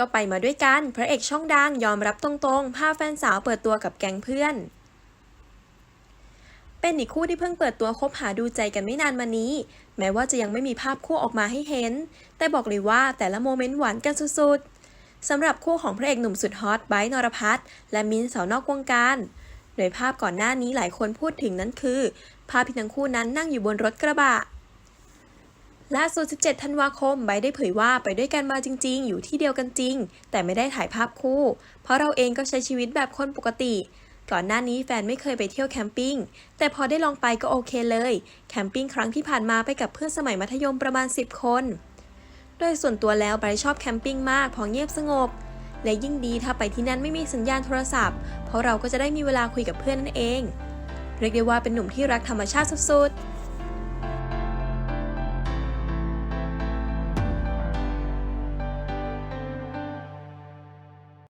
ก็ไปมาด้วยกัน พระเอกช่องดังยอมรับตรงๆ พาแฟนสาวเปิดตัวกับแก๊งเพื่อน เป็นอีกคู่ที่เพิ่งเปิดตัวคบหาดูใจกันไม่นานมานี้ แม้ว่าจะยังไม่มีภาพคู่ออกมาให้เห็น แต่บอกเลยว่าแต่ละโมเมนต์หวานกันสุดๆสำหรับคู่ของพระเอกหนุ่มสุดฮอตไบร์ทนรพัฒน์และมินสาวนอกวงการโดยภาพก่อนหน้านี้หลายคนพูดถึงนั้นคือ ภาพที่ทั้งคู่นั้นนั่งอยู่บนรถกระบะ ล่าสุด 17 ธันวาคมไบร์ทได้เผยว่าไปด้วยกันมาจริง ๆ อยู่ที่เดียวกันจริง แต่ไม่ได้ถ่ายภาพคู่ เพราะเราเองก็ใช้ชีวิตแบบคนปกติ ก่อนหน้านี้แฟนไม่เคยไปเที่ยวแคมปิ้ง แต่พอได้ลองไปก็โอเคเลย แคมปิ้งครั้งที่ผ่านมาไปกับเพื่อนสมัยมัธยมประมาณ 10 คน โดยส่วนตัวแล้วไบร์ทชอบแคมปิ้งมากพอเงียบสงบ และยิ่งดีถ้าไปที่นั่นไม่มีสัญญาณโทรศัพท์ เพราะเราก็จะได้มีเวลาคุยกับเพื่อนนั่นเอง เรียกได้ว่าเป็นหนุ่มที่รักธรรมชาติสุดๆ